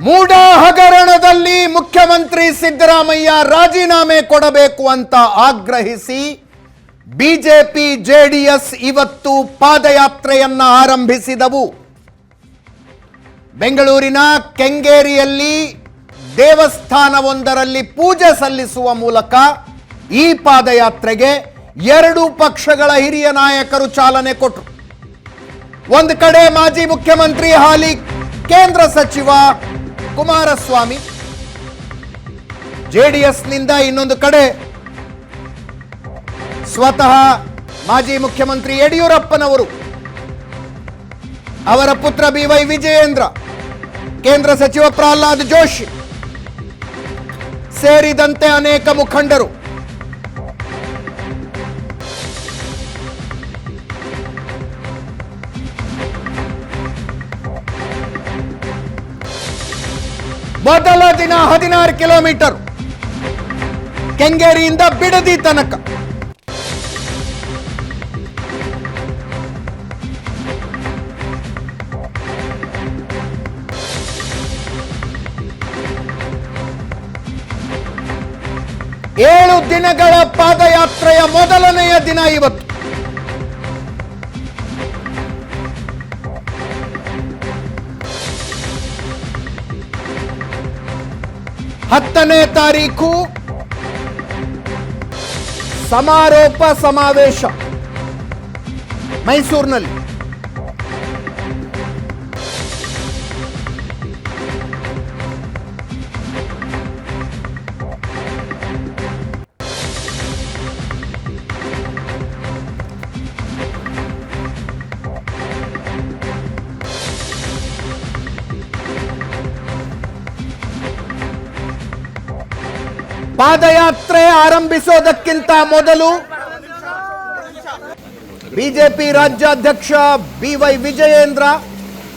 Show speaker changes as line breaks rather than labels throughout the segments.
ಮೂಡ ಹಗರಣದಲ್ಲಿ ಮುಖ್ಯಮಂತ್ರಿ ಸಿದ್ದರಾಮಯ್ಯ ರಾಜೀನಾಮೆ ಕೊಡಬೇಕು ಅಂತ ಆಗ್ರಹಿಸಿ ಬಿಜೆಪಿ, ಜೆಡಿಎಸ್ ಇವತ್ತು ಪಾದಯಾತ್ರೆಯನ್ನ ಆರಂಭಿಸಿದವು. ಬೆಂಗಳೂರಿನ ಕೆಂಗೇರಿಯಲ್ಲಿ ದೇವಸ್ಥಾನವೊಂದರಲ್ಲಿ ಪೂಜೆ ಸಲ್ಲಿಸುವ ಮೂಲಕ ಈ ಪಾದಯಾತ್ರೆಗೆ ಎರಡು ಪಕ್ಷಗಳ ಹಿರಿಯ ನಾಯಕರು ಚಾಲನೆ ಕೊಟ್ಟರು. ಒಂದು ಕಡೆ ಮಾಜಿ ಮುಖ್ಯಮಂತ್ರಿ ಹಾಲಿ ಕೇಂದ್ರ ಸಚಿವ ಕುಮಾರಸ್ವಾಮಿ ಜೆಡಿಎಸ್ನಿಂದ ಇನ್ನೊಂದು ಕಡೆ ಸ್ವತಃ ಮಾಜಿ ಮುಖ್ಯಮಂತ್ರಿ ಯಡಿಯೂರಪ್ಪನವರು, ಅವರ ಪುತ್ರ ಬಿ ವೈ ವಿಜಯೇಂದ್ರ, ಕೇಂದ್ರ ಸಚಿವ ಪ್ರಹ್ಲಾದ್ ಜೋಶಿ ಸೇರಿದಂತೆ ಅನೇಕ ಮುಖಂಡರು. ಮೊದಲ ದಿನ ಹದಿನಾರು ಕಿಲೋಮೀಟರ್. ಕೆಂಗೇರಿಯಿಂದ ಬಿಡದಿ ತನಕ. ಏಳು ದಿನಗಳ ಪಾದಯಾತ್ರೆಯ ಮೊದಲನೆಯ ದಿನ ಇವತ್ತು. ಹತ್ತನೇ ತಾರೀಕು ಸಮಾರೋಪ ಸಮಾವೇಶ ಮೈಸೂರಿನಲ್ಲಿ. ಪಾದಯಾತ್ರೆ ಆರಂಭಿಸೋದಕ್ಕಿಂತ ಮೊದಲು ಬಿಜೆಪಿ ರಾಜ್ಯಾಧ್ಯಕ್ಷ ಬಿ ವೈ ವಿಜಯೇಂದ್ರ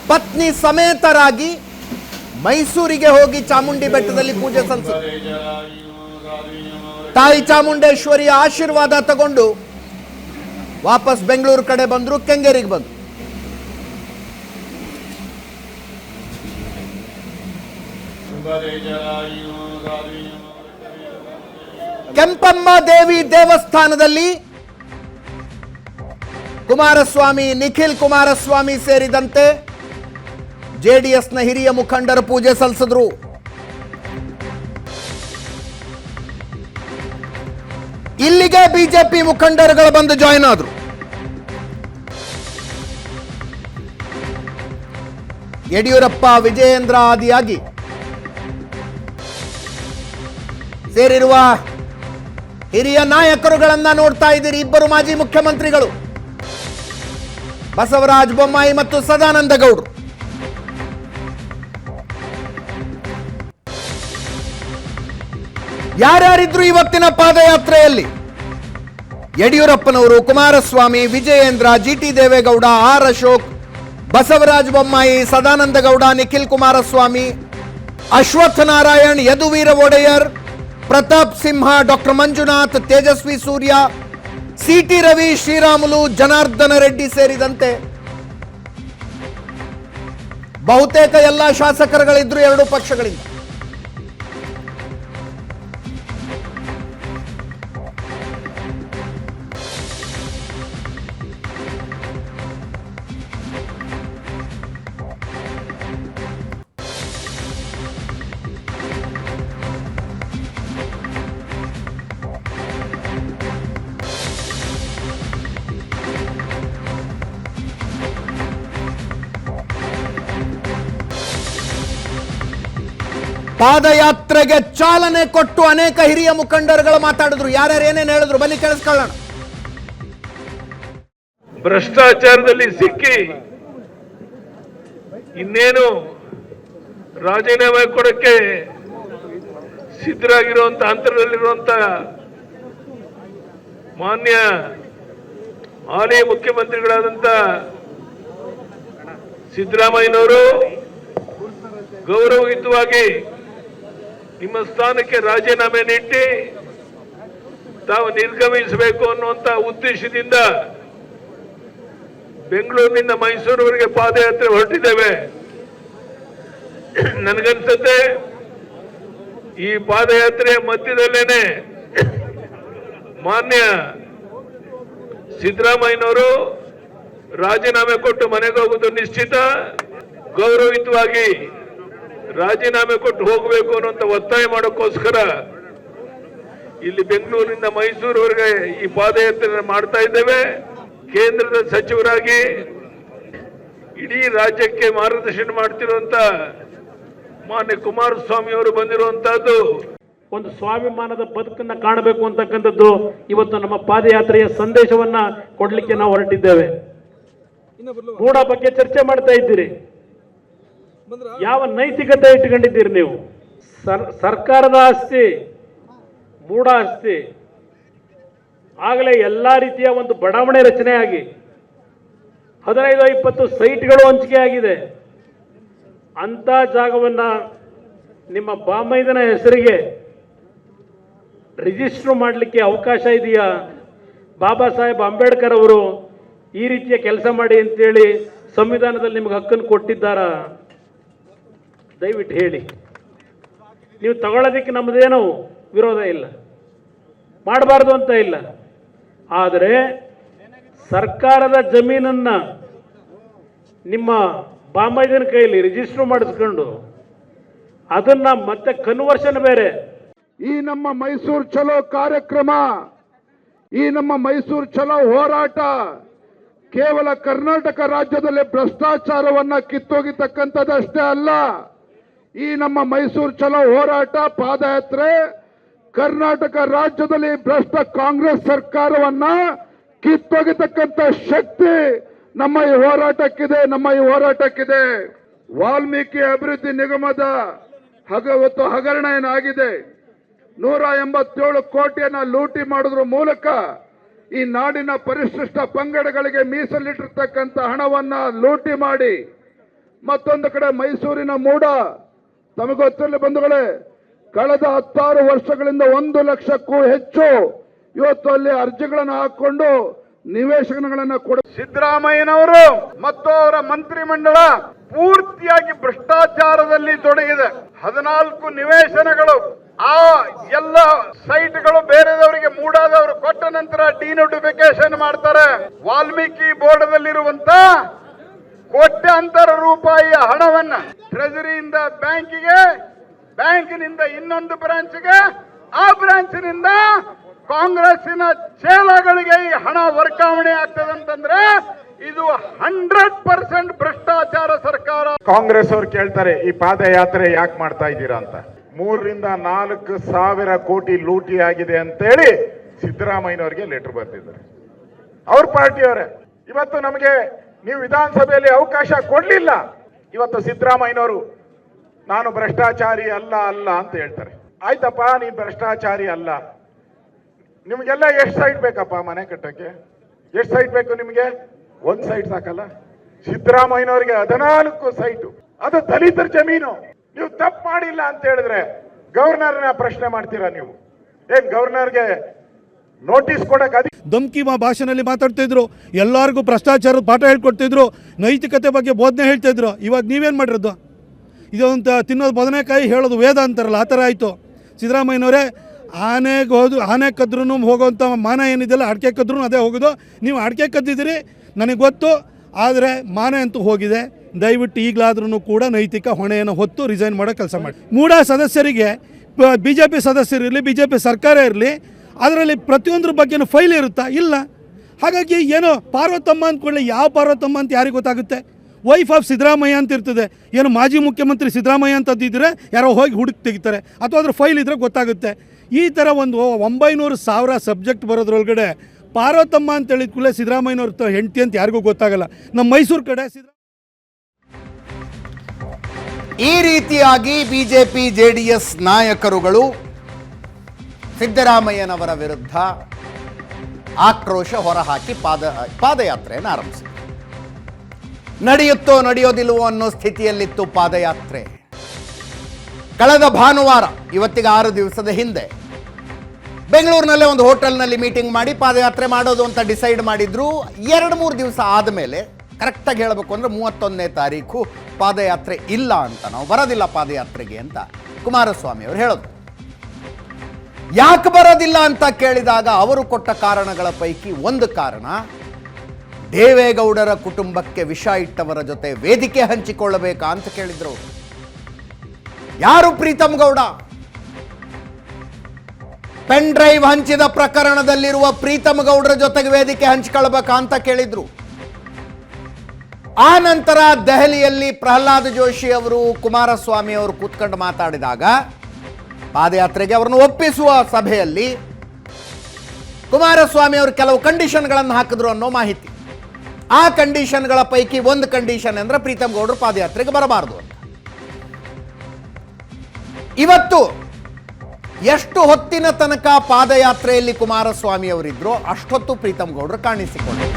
ಪತ್ನಿ ಸಮೇತರಾಗಿ ಮೈಸೂರಿಗೆ ಹೋಗಿ ಚಾಮುಂಡಿ ಬೆಟ್ಟದಲ್ಲಿ ಪೂಜೆ ಸಲ್ಲಿಸಿದರು. ತಾಯಿ ಚಾಮುಂಡೇಶ್ವರಿಯ ಆಶೀರ್ವಾದ ತಗೊಂಡು ವಾಪಸ್ ಬೆಂಗಳೂರು ಕಡೆ ಬಂದರು, ಕೆಂಗೇರಿಗೆ ಬಂದರು. ಕೆಂಪಮ್ಮ ದೇವಿ ದೇವಸ್ಥಾನದಲ್ಲಿ ಕುಮಾರಸ್ವಾಮಿ, ನಿಖಿಲ್ ಕುಮಾರಸ್ವಾಮಿ ಸೇರಿದಂತೆ ಜೆಡಿಎಸ್ನ ಹಿರಿಯ ಮುಖಂಡರು ಪೂಜೆ ಸಲ್ಲಿಸಿದ್ರು. ಇಲ್ಲಿಗೆ ಬಿಜೆಪಿ ಮುಖಂಡರುಗಳು ಬಂದು ಜಾಯಿನ್ ಆದರು. ಯಡಿಯೂರಪ್ಪ, ವಿಜಯೇಂದ್ರ ಆದಿಯಾಗಿ ಸೇರಿರುವ ಹಿರಿಯ ನಾಯಕರುಗಳನ್ನ ನೋಡ್ತಾ ಇದ್ದೀರಿ. ಇಬ್ಬರು ಮಾಜಿ ಮುಖ್ಯಮಂತ್ರಿಗಳು. ಬಸವರಾಜ ಬೊಮ್ಮಾಯಿ ಮತ್ತು ಸದಾನಂದ ಗೌಡರು. ಯಾರ್ಯಾರಿದ್ರು ಇವತ್ತಿನ ಪಾದಯಾತ್ರೆಯಲ್ಲಿ? ಯಡಿಯೂರಪ್ಪನವರು, Kumaraswamy, Vijayendra G T Deve Gowda, R. Ashok, Basavaraj Bommai, Sadananda Gowda, Nikhil Kumaraswamy, Ashwath Narayan, Yaduveer Wadiyar Pratap Simha, doctor Manjunath, Tejasvi Surya, C T Ravi, Sriramulu, Janardhana Reddy ಸೇರಿದಂತೆ ಬಹುತೇಕ ಎಲ್ಲ ಶಾಸಕರುಗಳಿದ್ರು ಎರಡು ಪಕ್ಷಗಳಿಂದ. ಪಾದಯಾತ್ರೆಗೆ ಚಾಲನೆ ಕೊಟ್ಟು ಅನೇಕ ಹಿರಿಯ ಮುಖಂಡರುಗಳು ಮಾತಾಡಿದ್ರು. ಯಾರ್ಯಾರು ಏನೇನು ಹೇಳಿದ್ರು? ಬನ್ನಿ, ಕೇಳಿಸ್ಕೊಳ್ಳೋಣ.
ಭ್ರಷ್ಟಾಚಾರದಲ್ಲಿ ಸಿಕ್ಕಿ ಇನ್ನೇನು ರಾಜೀನಾಮೆ ಕೊಡಕ್ಕೆ ಸಿದ್ಧರಾಗಿರುವಂತ, ಹಂತದಲ್ಲಿರುವಂತ ಮಾನ್ಯ ಹಾಲಿ ಮುಖ್ಯಮಂತ್ರಿಗಳಾದಂತ ಸಿದ್ದರಾಮಯ್ಯನವರು ಗೌರವಯುತವಾಗಿ ನಿಮ್ಮ ಸ್ಥಾನಕ್ಕೆ ರಾಜೀನಾಮೆ ನೀಡಿ ತಾವು ನಿರ್ಗಮಿಸಬೇಕು ಅನ್ನುವಂತ ಉದ್ದೇಶದಿಂದ ಬೆಂಗಳೂರಿನಿಂದ ಮೈಸೂರುವರೆಗೆ ಪಾದಯಾತ್ರೆ ಹೊರಟಿದ್ದೇವೆ. ನನಗನ್ಸುತ್ತೆ ಈ ಪಾದಯಾತ್ರೆಯ ಮಧ್ಯದಲ್ಲೇನೆ ಮಾನ್ಯ ಸಿದ್ದರಾಮಯ್ಯನವರು ರಾಜೀನಾಮೆ ಕೊಟ್ಟು ಮನೆಗೆ ಹೋಗುವುದು ನಿಶ್ಚಿತ. ಗೌರವಯುತವಾಗಿ ರಾಜೀನಾಮೆ ಕೊಟ್ಟು ಹೋಗಬೇಕು ಅನ್ನುವಂತ ಒತ್ತಾಯ ಮಾಡೋಕ್ಕೋಸ್ಕರ ಇಲ್ಲಿ ಬೆಂಗಳೂರಿನಿಂದ ಮೈಸೂರುವರೆಗೆ ಈ ಪಾದಯಾತ್ರೆ ಮಾಡ್ತಾ ಇದ್ದೇವೆ. ಕೇಂದ್ರದ ಸಚಿವರಾಗಿ ಇಡೀ ರಾಜ್ಯಕ್ಕೆ ಮಾರ್ಗದರ್ಶನ ಮಾಡ್ತಿರುವಂತ ಮಾನ್ಯ ಕುಮಾರಸ್ವಾಮಿ ಅವರು ಬಂದಿರುವಂತಹದ್ದು
ಒಂದು ಸ್ವಾಭಿಮಾನದ ಬದುಕನ್ನ ಕಾಣಬೇಕು ಅಂತಕ್ಕಂಥದ್ದು ಇವತ್ತು ನಮ್ಮ ಪಾದಯಾತ್ರೆಯ ಸಂದೇಶವನ್ನ ಕೊಡಲಿಕ್ಕೆ ನಾವು ಹೊರಟಿದ್ದೇವೆ. ಕೂಡ ಬಗ್ಗೆ ಚರ್ಚೆ ಮಾಡ್ತಾ ಇದ್ದೀರಿ. ಯಾವ ನೈತಿಕತೆ ಇಟ್ಕೊಂಡಿದ್ದೀರಿ ನೀವು? ಸರ್, ಸರ್ಕಾರದ ಆಸ್ತಿ, ಮೂಢ ಆಸ್ತಿ, ಆಗಲೇ ಎಲ್ಲ ರೀತಿಯ ಒಂದು ಬಡಾವಣೆ ರಚನೆಯಾಗಿ ಹದಿನೈದು ಇಪ್ಪತ್ತು ಸೈಟ್ಗಳು ಹಂಚಿಕೆ ಆಗಿದೆ ಅಂಥ ಜಾಗವನ್ನು ನಿಮ್ಮ ಬಾಮೈದನ ಹೆಸರಿಗೆ ರಿಜಿಸ್ಟರ್ ಮಾಡಲಿಕ್ಕೆ ಅವಕಾಶ ಇದೆಯಾ? ಬಾಬಾ ಸಾಹೇಬ್ ಅಂಬೇಡ್ಕರ್ ಅವರು ಈ ರೀತಿಯ ಕೆಲಸ ಮಾಡಿ ಅಂತೇಳಿ ಸಂವಿಧಾನದಲ್ಲಿ ನಿಮಗೆ ಹಕ್ಕನ್ನು ಕೊಟ್ಟಿದ್ದಾರಾ? ದಯವಿಟ್ಟು ಹೇಳಿ. ನೀವು ತಗೊಳ್ಳೋದಕ್ಕೆ ನಮ್ಮದೇನೋ ವಿರೋಧ ಇಲ್ಲ. ಮಾಡಬಾರ್ದು ಅಂತ ಇಲ್ಲ. ಆದರೆ ಸರ್ಕಾರದ ಜಮೀನನ್ನು ನಿಮ್ಮ ಬಾಮೈದನ ಕೈಯಲ್ಲಿ ರಿಜಿಸ್ಟರ್ ಮಾಡಿಸ್ಕೊಂಡು ಅದನ್ನು ಮತ್ತೆ ಕನ್ವರ್ಷನ್ ಬೇರೆ.
ಈ ನಮ್ಮ ಮೈಸೂರು ಚಲೋ ಕಾರ್ಯಕ್ರಮ, ಈ ನಮ್ಮ ಮೈಸೂರು ಚಲೋ ಹೋರಾಟ ಕೇವಲ ಕರ್ನಾಟಕ ರಾಜ್ಯದಲ್ಲಿ ಭ್ರಷ್ಟಾಚಾರವನ್ನು ಕಿತ್ತೊಗಿತಕ್ಕಂಥದ್ದಷ್ಟೇ ಅಲ್ಲ. ಈ ನಮ್ಮ ಮೈಸೂರು ಚಲೋ ಹೋರಾಟ, ಪಾದಯಾತ್ರೆ, ಕರ್ನಾಟಕ ರಾಜ್ಯದಲ್ಲಿ ಭ್ರಷ್ಟ ಕಾಂಗ್ರೆಸ್ ಸರ್ಕಾರವನ್ನ ಕಿತ್ತೊಗಿತಕ್ಕಂಥ ಶಕ್ತಿ ನಮ್ಮ ಈ ಹೋರಾಟಕ್ಕಿದೆ, ನಮ್ಮ ಈ ಹೋರಾಟಕ್ಕಿದೆ. ವಾಲ್ಮೀಕಿ ಅಭಿವೃದ್ಧಿ ನಿಗಮದ ಹಗವತ್ತು ಹಗರಣ ಏನಾಗಿದೆ ನೂರ ಎಂಬತ್ತೇಳು ಕೋಟಿಯನ್ನ ಲೂಟಿ ಮಾಡೋದ್ರ ಮೂಲಕ ಈ ನಾಡಿನ ಪರಿಶಿಷ್ಟ ಪಂಗಡಗಳಿಗೆ ಮೀಸಲಿಟ್ಟಿರ್ತಕ್ಕಂಥ ಹಣವನ್ನ ಲೂಟಿ ಮಾಡಿ ಮತ್ತೊಂದು ಕಡೆ ಮೈಸೂರಿನ ಮೂಡ ತಮಗೊತ್ತಿರಲಿ ಬಂಧುಗಳೇ, ಕಳೆದ ಹತ್ತಾರು ವರ್ಷಗಳಿಂದ ಒಂದು ಲಕ್ಷಕ್ಕೂ ಹೆಚ್ಚು ಇವತ್ತು ಅಲ್ಲಿ ಅರ್ಜಿಗಳನ್ನು ಹಾಕೊಂಡು ನಿವೇಶನಗಳನ್ನ ಕೊಡ ಸಿದ್ದರಾಮಯ್ಯನವರು ಮತ್ತು ಅವರ ಮಂತ್ರಿಮಂಡಲ ಪೂರ್ತಿಯಾಗಿ ಭ್ರಷ್ಟಾಚಾರದಲ್ಲಿ ತೊಡಗಿದೆ. ಹದಿನಾಲ್ಕು ನಿವೇಶನಗಳು ಆ ಎಲ್ಲ ಸೈಟ್ಗಳು ಬೇರೆದವರಿಗೆ ಮೂಡಾದವರು. ಕೊಟ್ಟ ನಂತರ ಡಿನೋಟಿಫಿಕೇಶನ್ ಮಾಡ್ತಾರೆ. ವಾಲ್ಮೀಕಿ ಬೋರ್ಡ್ನಲ್ಲಿರುವಂತ ಕೋಟ್ಯಾಂತರ ರೂಪಾಯಿಯ ಹಣವನ್ನ ಟ್ರೆಜರಿಯಿಂದ ಬ್ಯಾಂಕಿಗೆ, ಬ್ಯಾಂಕಿನಿಂದ ಇನ್ನೊಂದು ಬ್ರಾಂಚ್ಗೆ ಆ ಬ್ರಾಂಚ್ನಿಂದ ಕಾಂಗ್ರೆಸ್ಸಿನ ಚೇಲಗಳಿಗೆ ಈ ಹಣ ವರ್ಗಾವಣೆ ಆಗ್ತದೆ ಅಂತಂದ್ರೆ ಇದು ಹಂಡ್ರೆಡ್ ಪರ್ಸೆಂಟ್ ಭ್ರಷ್ಟಾಚಾರ ಸರ್ಕಾರ.
ಕಾಂಗ್ರೆಸ್ ಅವ್ರು ಕೇಳ್ತಾರೆ, ಈ ಪಾದಯಾತ್ರೆ ಯಾಕೆ ಮಾಡ್ತಾ ಇದ್ದೀರಾ ಅಂತ. ಮೂರರಿಂದ ನಾಲ್ಕು ಸಾವಿರ ಕೋಟಿ ಲೂಟಿ ಆಗಿದೆ ಅಂತೇಳಿ ಸಿದ್ದರಾಮಯ್ಯನವರಿಗೆ ಲೆಟರ್ ಬರ್ತಿದ್ದಾರೆ. ಅವ್ರ ಪಾರ್ಟಿಯವರೇ. ಇವತ್ತು ನಮಗೆ ನೀವು ವಿಧಾನಸಭೆಯಲ್ಲಿ ಅವಕಾಶ ಕೊಡಲಿಲ್ಲ. ಇವತ್ತು ಸಿದ್ದರಾಮಯ್ಯನವರು, ನಾನು ಭ್ರಷ್ಟಾಚಾರಿ ಅಲ್ಲ ಅಲ್ಲ ಅಂತ ಹೇಳ್ತಾರೆ. ಆಯ್ತಪ್ಪ ನೀ ಭ್ರಷ್ಟಾಚಾರಿ ಅಲ್ಲ. ನಿಮಗೆಲ್ಲ ಎಷ್ಟು ಸೈಟ್ ಬೇಕಪ್ಪ ಮನೆ ಕಟ್ಟಕ್ಕೆ? ಎಷ್ಟು ಸೈಟ್ ಬೇಕು ನಿಮಗೆ? ಒಂದು ಸೈಟ್ ಸಾಕಲ್ಲ. ಸಿದ್ದರಾಮಯ್ಯನವರಿಗೆ ಹದಿನಾಲ್ಕು ಸೈಟು ಅದು ದಲಿತರ ಜಮೀನು. ನೀವು ತಪ್ಪು ಮಾಡಿಲ್ಲ ಅಂತ ಹೇಳಿದ್ರೆ ಗವರ್ನರ್ನ ಪ್ರಶ್ನೆ ಮಾಡ್ತೀರಾ ನೀವು? ಏನ್ ಗವರ್ನರ್ಗೆ ನೋಟಿಸ್ ಕೊಡಕ್ಕೆ ಅಧಿ
ಧಮ್ಕಿ ಮಾ ಭಾಷೆನಲ್ಲಿ ಮಾತಾಡ್ತಿದ್ರು ಎಲ್ಲರಿಗೂ ಭ್ರಷ್ಟಾಚಾರದ ಪಾಠ ಹೇಳ್ಕೊಡ್ತಿದ್ರು. ನೈತಿಕತೆ ಬಗ್ಗೆ ಬೋಧನೆ ಹೇಳ್ತಿದ್ರು ಇವಾಗ ನೀವೇನು ಮಾಡಿರೋದು? ಇದೊಂದು ತಿನ್ನೋದು ಬದನೆಕಾಯಿ, ಹೇಳೋದು ವೇದ ಅಂತಾರಲ್ಲ, ಆ ಥರ ಆಯಿತು. ಸಿದ್ದರಾಮಯ್ಯನವರೇ, ಆನೆಗೆ ಹೋದು ಆನೆ ಕದ್ರೂ ಹೋಗೋವಂಥ ಮಾನ ಏನಿದೆಯಲ್ಲ, ಅಡಕೆ ಕದ್ರೂ ಅದೇ ಹೋಗೋದು. ನೀವು ಅಡಕೆ ಕದ್ದಿದ್ದೀರಿ, ನನಗೆ ಗೊತ್ತು. ಆದರೆ ಮಾನೆ ಅಂತೂ ಹೋಗಿದೆ. ದಯವಿಟ್ಟು ಈಗಲಾದ್ರೂ ಕೂಡ ನೈತಿಕ ಹೊಣೆಯನ್ನು ಹೊತ್ತು ರಿಸೈನ್ ಮಾಡೋ ಕೆಲಸ ಮಾಡಿ. ಮೂಡ ಸದಸ್ಯರಿಗೆ ಬಿ ಜೆ ಪಿ ಸದಸ್ಯರಿರಲಿ ಬಿ ಜೆ ಪಿ ಸರ್ಕಾರ ಇರಲಿ ಅದರಲ್ಲಿ ಪ್ರತಿಯೊಂದ್ರ ಬಗ್ಗೆನೂ ಫೈಲ್ ಇರುತ್ತಾ? ಇಲ್ಲ. ಹಾಗಾಗಿ ಏನೋ ಪಾರ್ವತಮ್ಮ ಅಂದ್ಕೊಳ್ಳಿ, ಯಾವ ಪಾರ್ವತಮ್ಮ ಅಂತ ಯಾರಿಗೆ ಗೊತ್ತಾಗುತ್ತೆ? ವೈಫ್ ಆಫ್ ಸಿದ್ದರಾಮಯ್ಯ ಅಂತ ಇರ್ತದೆ. ಏನು ಮಾಜಿ ಮುಖ್ಯಮಂತ್ರಿ ಸಿದ್ದರಾಮಯ್ಯ ಅಂತದ್ದಿದ್ರೆ ಯಾರೋ ಹೋಗಿ ಹುಡುಕಿ ತೆಗಿತಾರೆ. ಅಥವಾ ಅದ್ರ ಫೈಲ್ ಇದ್ರೆ ಗೊತ್ತಾಗುತ್ತೆ. ಈ ಥರ ಒಂದು ಒಂಬೈನೂರು ಸಾವಿರ ಸಬ್ಜೆಕ್ಟ್ ಬರೋದ್ರೊಳಗಡೆ ಪಾರ್ವತಮ್ಮ ಅಂತ ಹೇಳಿದ ಕೂಡಲೇ ಸಿದ್ದರಾಮಯ್ಯನವ್ರ ಹೆಂಡತಿ ಅಂತ ಯಾರಿಗೂ ಗೊತ್ತಾಗಲ್ಲ. ನಮ್ಮ ಮೈಸೂರು ಕಡೆ
ಈ ರೀತಿಯಾಗಿ ಬಿಜೆಪಿ, ಜೆಡಿಎಸ್ ನಾಯಕರುಗಳು ಸಿದ್ದರಾಮಯ್ಯನವರ ವಿರುದ್ಧ ಆಕ್ರೋಶ ಹೊರಹಾಕಿ ಪಾದ, ಪಾದಯಾತ್ರೆಯನ್ನು ಆರಂಭಿಸಿದರು. ನಡೆಯುತ್ತೋ ನಡೆಯೋದಿಲ್ವೋ ಅನ್ನೋ ಸ್ಥಿತಿಯಲ್ಲಿತ್ತು ಪಾದಯಾತ್ರೆ. ಕಳೆದ ಭಾನುವಾರ, ಇವತ್ತಿಗೆ ಆರು ದಿವಸದ ಹಿಂದೆ, ಬೆಂಗಳೂರಿನಲ್ಲೇ ಒಂದು ಹೋಟೆಲ್ನಲ್ಲಿ ಮೀಟಿಂಗ್ ಮಾಡಿ ಪಾದಯಾತ್ರೆ ಮಾಡೋದು ಅಂತ ಡಿಸೈಡ್ ಮಾಡಿದ್ರು. ಎರಡು ಮೂರು ದಿವಸ ಆದಮೇಲೆ ಕರೆಕ್ಟಾಗಿ ಹೇಳಬೇಕು ಅಂದರೆ ಮೂವತ್ತೊಂದನೇ ತಾರೀಕು ಪಾದಯಾತ್ರೆ ಇಲ್ಲ ಅಂತ, ನಾವು ಬರೋದಿಲ್ಲ ಪಾದಯಾತ್ರೆಗೆ ಅಂತ ಕುಮಾರಸ್ವಾಮಿ ಅವರು ಹೇಳೋದು. ಯಾಕೆ ಬರೋದಿಲ್ಲ ಅಂತ ಕೇಳಿದಾಗ ಅವರು ಕೊಟ್ಟ ಕಾರಣಗಳ ಪೈಕಿ ಒಂದು ಕಾರಣ, ದೇವೇಗೌಡರ ಕುಟುಂಬಕ್ಕೆ ವಿಷ ಇಟ್ಟವರ ಜೊತೆ ವೇದಿಕೆ ಹಂಚಿಕೊಳ್ಳಬೇಕಾ ಅಂತ ಕೇಳಿದ್ರು. ಯಾರು ಪ್ರೀತಮ್ ಗೌಡ? ಪೆನ್ ಡ್ರೈವ್ ಹಂಚಿದ ಪ್ರಕರಣದಲ್ಲಿರುವ ಪ್ರೀತಮ್ ಗೌಡರ ಜೊತೆಗೆ ವೇದಿಕೆ ಹಂಚಿಕೊಳ್ಬೇಕಾ ಅಂತ ಕೇಳಿದ್ರು. ಆ ನಂತರ ದೆಹಲಿಯಲ್ಲಿ ಪ್ರಹ್ಲಾದ್ ಜೋಶಿ ಅವರು ಕುಮಾರಸ್ವಾಮಿ ಅವರು ಕೂತ್ಕೊಂಡು ಮಾತಾಡಿದಾಗ ಪಾದಯಾತ್ರೆಗೆ ಅವರನ್ನು ಒಪ್ಪಿಸುವ ಸಭೆಯಲ್ಲಿ ಕುಮಾರಸ್ವಾಮಿ ಅವರು ಕೆಲವು ಕಂಡೀಷನ್ಗಳನ್ನು ಹಾಕಿದ್ರು ಅನ್ನೋ ಮಾಹಿತಿ. ಆ ಕಂಡೀಷನ್ಗಳ ಪೈಕಿ ಒಂದು ಕಂಡೀಷನ್ ಅಂದ್ರೆ ಪ್ರೀತಮ್ ಗೌಡರು ಪಾದಯಾತ್ರೆಗೆ ಬರಬಾರದು ಇವತ್ತು ಎಷ್ಟು ಹೊತ್ತಿನ ತನಕ ಪಾದಯಾತ್ರೆಯಲ್ಲಿ ಕುಮಾರಸ್ವಾಮಿ ಅವರಿದ್ರು ಅಷ್ಟೊತ್ತು ಪ್ರೀತಮ್ ಗೌಡರು ಕಾಣಿಸಿಕೊಂಡರು.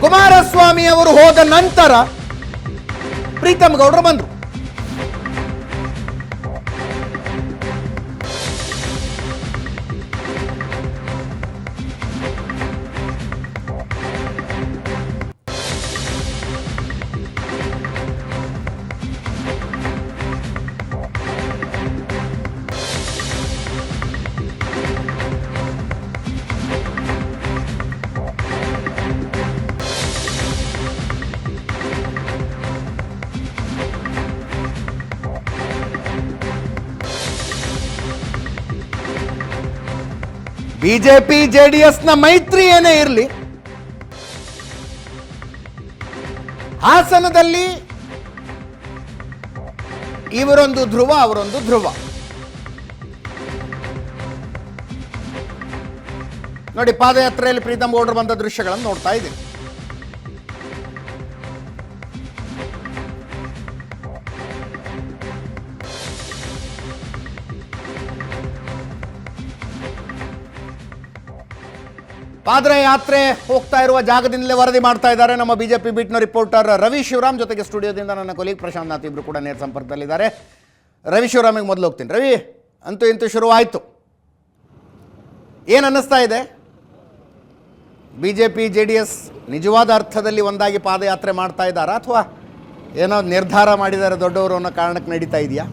ಕುಮಾರಸ್ವಾಮಿ ಅವರು ಹೋದ ನಂತರ ಪ್ರೀತಮ್ ಗೌಡರು ಬಂದರು. ಬಿಜೆಪಿ, ಜೆಡಿಎಸ್ನ ಮೈತ್ರಿ ಏನೇ ಇರಲಿ, ಹಾಸನದಲ್ಲಿ ಇವರೊಂದು ಧ್ರುವ, ಅವರೊಂದು ಧ್ರುವ. ನೋಡಿ, ಪಾದಯಾತ್ರೆಯಲ್ಲಿ ಪ್ರೀತಮ್ ಗೌಡರು ಬಂದ ದೃಶ್ಯಗಳನ್ನು ನೋಡ್ತಾ ಇದ್ದೀವಿ ಪಾದಯಾತ್ರೆ ಹೋಗ್ತಾ ಇರುವ ಜಾಗದಿಂದಲೇ ವರದಿ ಮಾಡ್ತಾ ಇದ್ದಾರೆ ನಮ್ಮ ಬಿಜೆಪಿ ಬೀಟ್ನ ರಿಪೋರ್ಟರ್ ರವಿ ಶಿವರಾಮ್ ಜೊತೆಗೆ ಸ್ಟುಡಿಯೋದಿಂದ ನನ್ನ ಕೊಲೀಗ್ ಪ್ರಶಾಂತ್ ನಾಥ್ ಇಬ್ರು ಕೂಡ ನೇರ ಸಂಪರ್ಕದಲ್ಲಿದ್ದಾರೆ. ರವಿ ಶಿವರಾಮಿಗೆ ಮೊದಲು ಹೋಗ್ತೀನಿ. ರವಿ, ಅಂತೂ ಇಂತೂ ಶುರುವಾಯಿತು. ಏನು ಅನ್ನಿಸ್ತಾ ಇದೆ? B J P J D S ನಿಜವಾದ ಅರ್ಥದಲ್ಲಿ ಒಂದಾಗಿ ಪಾದಯಾತ್ರೆ ಮಾಡ್ತಾ ಇದ್ದಾರಾ ಅಥವಾ ಏನೋ ನಿರ್ಧಾರ ಮಾಡಿದ್ದಾರೆ ದೊಡ್ಡವರು ಅನ್ನೋ ಕಾರಣಕ್ಕೆ ನಡೀತಾ ಇದೆಯಾ?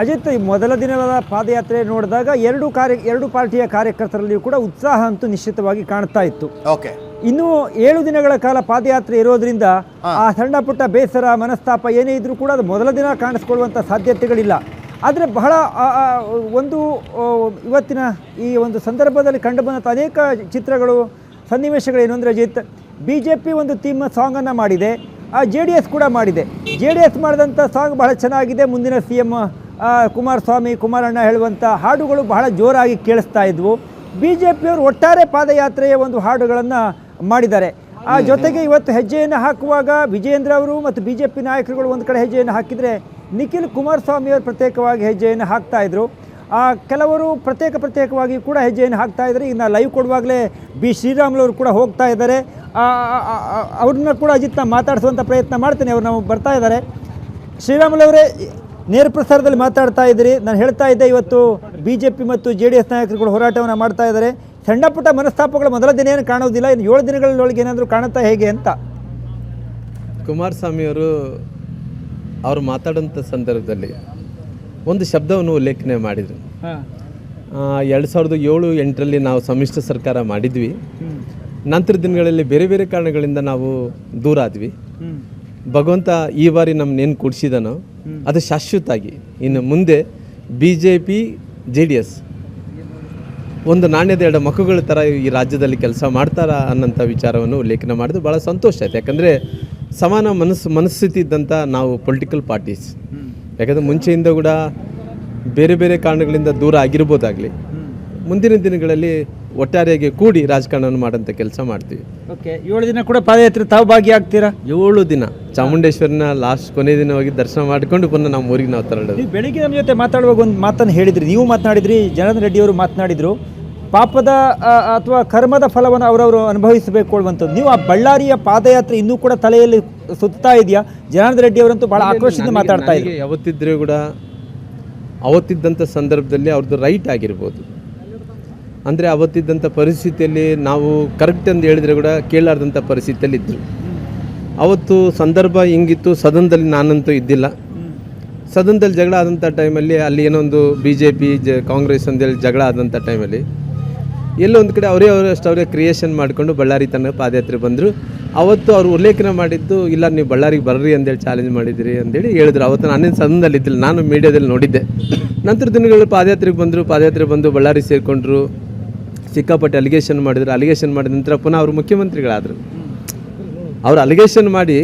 ಅಜಿತ್ ಈ ಮೊದಲ ದಿನದ ಪಾದಯಾತ್ರೆ ನೋಡಿದಾಗ ಎರಡು ಕಾರ್ಯ ಎರಡು ಪಾರ್ಟಿಯ ಕಾರ್ಯಕರ್ತರಲ್ಲಿಯೂ ಕೂಡ ಉತ್ಸಾಹ ಅಂತೂ ನಿಶ್ಚಿತವಾಗಿ ಕಾಣ್ತಾ ಇತ್ತು.
ಓಕೆ.
ಇನ್ನು ಏಳು ದಿನಗಳ ಕಾಲ ಪಾದಯಾತ್ರೆ ಇರೋದ್ರಿಂದ ಆ ಸಣ್ಣ ಪುಟ್ಟ ಬೇಸರ ಮನಸ್ತಾಪ ಏನೇ ಇದ್ರೂ ಕೂಡ ಅದು ಮೊದಲ ದಿನ ಕಾಣಿಸ್ಕೊಳ್ಳುವಂಥ ಸಾಧ್ಯತೆಗಳಿಲ್ಲ. ಆದರೆ ಬಹಳ ಒಂದು ಇವತ್ತಿನ ಈ ಒಂದು ಸಂದರ್ಭದಲ್ಲಿ ಕಂಡುಬಂದಂಥ ಅನೇಕ ಚಿತ್ರಗಳು ಸನ್ನಿವೇಶಗಳೇನು ಅಂದರೆ ಅಜಿತ್ ಬಿ ಜೆ ಪಿ ಒಂದು ಥೀಮ್ ಸಾಂಗನ್ನು ಮಾಡಿದೆ ಆ ಜೆ ಡಿ ಎಸ್ ಕೂಡ ಮಾಡಿದೆ. ಜೆ ಡಿ ಎಸ್ ಮಾಡಿದಂಥ ಸಾಂಗ್ ಬಹಳ ಚೆನ್ನಾಗಿದೆ ಮುಂದಿನ ಸಿ ಎಂ ಕುಮಾರಸ್ವಾಮಿ, ಕುಮಾರಣ್ಣ ಹೇಳುವಂಥ ಹಾಡುಗಳು ಬಹಳ ಜೋರಾಗಿ ಕೇಳಿಸ್ತಾ ಇದ್ವು. ಬಿ ಜೆ ಪಿಯವರು ಒಟ್ಟಾರೆ ಪಾದಯಾತ್ರೆಯ ಒಂದು ಹಾಡುಗಳನ್ನು ಮಾಡಿದ್ದಾರೆ. ಆ, ಜೊತೆಗೆ ಇವತ್ತು ಹೆಜ್ಜೆಯನ್ನು ಹಾಕುವಾಗ ವಿಜಯೇಂದ್ರ ಅವರು ಮತ್ತು ಬಿ ಜೆ ಪಿ ನಾಯಕರುಗಳು ಒಂದು ಕಡೆ ಹೆಜ್ಜೆಯನ್ನು ಹಾಕಿದರೆ ನಿಖಿಲ್ ಕುಮಾರಸ್ವಾಮಿಯವರು ಪ್ರತ್ಯೇಕವಾಗಿ ಹೆಜ್ಜೆಯನ್ನು ಹಾಕ್ತಾ ಇದ್ದರು ಆ, ಕೆಲವರು ಪ್ರತ್ಯೇಕ ಪ್ರತ್ಯೇಕವಾಗಿ ಕೂಡ ಹೆಜ್ಜೆಯನ್ನು ಹಾಕ್ತಾ ಇದ್ದಾರೆ. ಈಗ ನಾವು ಲೈವ್ ಕೊಡುವಾಗಲೇ ಬಿ. ಶ್ರೀರಾಮುಲವರು ಕೂಡ ಹೋಗ್ತಾ ಇದ್ದಾರೆ. ಅವ್ರನ್ನ ಕೂಡ ಅಜಿತ್ ನಾ ಮಾತಾಡಿಸುವಂಥ ಪ್ರಯತ್ನ ಮಾಡ್ತೇನೆ. ಅವ್ರು ನಾವು ಬರ್ತಾ ಇದ್ದಾರೆ. ಶ್ರೀರಾಮುಲು ಅವರೇ ನೇರ ಪ್ರಸಾರದಲ್ಲಿ ಮಾತಾಡ್ತಾ ಇದ್ದೀರಿ. ನಾನು ಹೇಳ್ತಾ ಇದ್ದೆ ಇವತ್ತು ಬಿ ಜೆ ಪಿ ಮತ್ತು ಜೆ ಡಿ ಎಸ್ ನಾಯಕರುಗಳು ಹೋರಾಟವನ್ನು ಮಾಡ್ತಾ ಇದ್ದಾರೆ. ಸಣ್ಣ ಪುಟ್ಟ ಮನಸ್ತಾಪಗಳು ಮೊದಲ ದಿನ ಏನು ಕಾಣೋದಿಲ್ಲ ಇನ್ನು ಏಳು ದಿನಗಳೊಳಗೆ ಏನಾದರೂ ಕಾಣುತ್ತಾ ಹೇಗೆ ಅಂತ.
ಕುಮಾರಸ್ವಾಮಿಯವರು ಅವರು ಮಾತಾಡೋಂಥ ಸಂದರ್ಭದಲ್ಲಿ ಒಂದು ಶಬ್ದವನ್ನು ಉಲ್ಲೇಖನೆ ಮಾಡಿದರು. ಎರಡು ಸಾವಿರದ ಏಳು ಎಂಟರಲ್ಲಿ ನಾವು ಸಮ್ಮಿಶ್ರ ಸರ್ಕಾರ ಮಾಡಿದ್ವಿ. ನಂತರ ದಿನಗಳಲ್ಲಿ ಬೇರೆ ಬೇರೆ ಕಾರಣಗಳಿಂದ ನಾವು ದೂರ ಆದ್ವಿ ಭಗವಂತ ಈ ಬಾರಿ ನಮ್ಮನ್ನೇನು ಕೊಡಿಸಿದನೋ ಅದು ಶಾಶ್ವತಾಗಿ. ಇನ್ನು ಮುಂದೆ B J P J D S ಒಂದು ನಾಣ್ಯದ ಎರಡು ಮಕ್ಕಳ ಥರ ಈ ರಾಜ್ಯದಲ್ಲಿ ಕೆಲಸ ಮಾಡ್ತಾರ ಅನ್ನೋಂಥ ವಿಚಾರವನ್ನು ಉಲ್ಲೇಖನ ಮಾಡಿದ್ರು ಭಾಳ ಸಂತೋಷ ಆಯ್ತು. ಯಾಕಂದರೆ ಸಮಾನ ಮನಸ್ಸು ಮನಸ್ಥಿತಿ ಇದ್ದಂಥ ನಾವು ಪೊಲಿಟಿಕಲ್ ಪಾರ್ಟೀಸ್ ಯಾಕಂದರೆ ಮುಂಚೆಯಿಂದ ಕೂಡ ಬೇರೆ ಬೇರೆ ಕಾರಣಗಳಿಂದ ದೂರ ಆಗಿರ್ಬೋದಾಗಲಿ. ಮುಂದಿನ ದಿನಗಳಲ್ಲಿ ಒಟ್ಟಾರೆಗೆ ಕೂಡಿ ರಾಜಕಾರಣವನ್ನು ಮಾಡೋಂಥ ಕೆಲಸ ಮಾಡ್ತೀವಿ.
ಓಕೆ ಏಳು ದಿನ ಕೂಡ ಪಾದಯಾತ್ರೆ ತಾವು ಭಾಗಿಯಾಗ್ತೀರಾ?
ಏಳು ದಿನ. ಚಾಮುಂಡೇಶ್ವರನ ಲಾಸ್ಟ್ ಕೊನೆ ದಿನ ಹೋಗಿ ದರ್ಶನ ಮಾಡಿಕೊಂಡು ಪುನಃ ನಮ್ಮ ಊರಿಗೆ ನಾವು ತರಳೋದು.
ನೀವು ಬೆಳಿಗ್ಗೆ ನಮ್ಮ ಜೊತೆ ಮಾತಾಡುವಾಗ ಒಂದು ಮಾತನ್ನು ಹೇಳಿದ್ರಿ ನೀವು ಮಾತನಾಡಿದ್ರಿ ಜನಾರ್ದನ್ ರೆಡ್ಡಿ ಅವರು ಮಾತನಾಡಿದ್ರು ಪಾಪದ ಅಥವಾ ಕರ್ಮದ ಫಲವನ್ನು ಅವರವರು ಅನುಭವಿಸಬೇಕು ಅನ್ನುವಂಥದ್ದು ನೀವು ಆ ಬಳ್ಳಾರಿಯ ಪಾದಯಾತ್ರೆ ಇನ್ನೂ ಕೂಡ ತಲೆಯಲ್ಲಿ ಸುತ್ತಾ ಇದೆಯಾ? ಜನಾರ್ದನ್ ರೆಡ್ಡಿ ಅವರಂತೂ ಬಹಳ ಆಕ್ರೋಶದಿಂದ ಮಾತಾಡ್ತಾ
ಇದ್ದಾರೆ ಯಾವತ್ತಿದ್ರೂ ಕೂಡ ಅವತ್ತಿದ್ದಂಥ ಸಂದರ್ಭದಲ್ಲಿ ಅವ್ರದ್ದು ರೈಟ್ ಆಗಿರ್ಬೋದು. ಅಂದರೆ ಅವತ್ತಿದ್ದಂಥ ಪರಿಸ್ಥಿತಿಯಲ್ಲಿ ನಾವು ಕರೆಕ್ಟ್ ಅಂತ ಹೇಳಿದರೆ ಕೂಡ ಕೇಳಲಾರ್ದಂಥ ಪರಿಸ್ಥಿತಿಯಲ್ಲಿ ಇದ್ದರು. ಅವತ್ತು ಸಂದರ್ಭ ಹಿಂಗಿತ್ತು, ಸದನದಲ್ಲಿ ನಾನಂತೂ ಇದ್ದಿಲ್ಲ. ಸದನದಲ್ಲಿ ಜಗಳ ಆದಂಥ ಟೈಮಲ್ಲಿ ಅಲ್ಲಿ ಏನೊಂದು ಬಿ ಜೆ ಪಿ ಜ, ಕಾಂಗ್ರೆಸ್ ಅಂತೇಳಿ ಜಗಳ ಆದಂಥ ಟೈಮಲ್ಲಿ ಎಲ್ಲೋ ಒಂದು ಕಡೆ ಅವರೇ ಅವರಷ್ಟು ಅವರೇ ಕ್ರಿಯೇಷನ್ ಮಾಡಿಕೊಂಡು ಬಳ್ಳಾರಿ ತನ್ನ ಪಾದಯಾತ್ರೆ ಬಂದರು. ಅವತ್ತು ಅವರು ಉಲ್ಲೇಖನ ಮಾಡಿದ್ದು, ಇಲ್ಲ ನೀವು ಬಳ್ಳಾರಿಗೆ ಬರ್ರಿ ಅಂತೇಳಿ ಚಾಲೆಂಜ್ ಮಾಡಿದಿರಿ ಅಂತೇಳಿ ಹೇಳಿದ್ರು. ಅವತ್ತು ನಾನೇನು ಸದನದಲ್ಲಿ ಇದ್ದಿಲ್ಲ, ನಾನು ಮೀಡಿಯಾದಲ್ಲಿ ನೋಡಿದ್ದೆ. ನಂತರ ದಿನಗಳು ಪಾದಯಾತ್ರೆಗೆ ಬಂದರು, ಪಾದಯಾತ್ರೆ ಬಂದು ಬಳ್ಳಾರಿ ಸೇರಿಕೊಂಡ್ರು. ಸಿಕ್ಕಾಪಟ್ಟೆ ಅಲಿಗೇಷನ್ ಮಾಡಿದ್ರು. ಅಲಿಗೇಷನ್ ಮಾಡಿದ ನಂತರ ಪುನಃ ಅವರು ಮುಖ್ಯಮಂತ್ರಿಗಳಾದರು. ಅವರು ಅಲಿಗೇಷನ್ ಮಾಡಿ,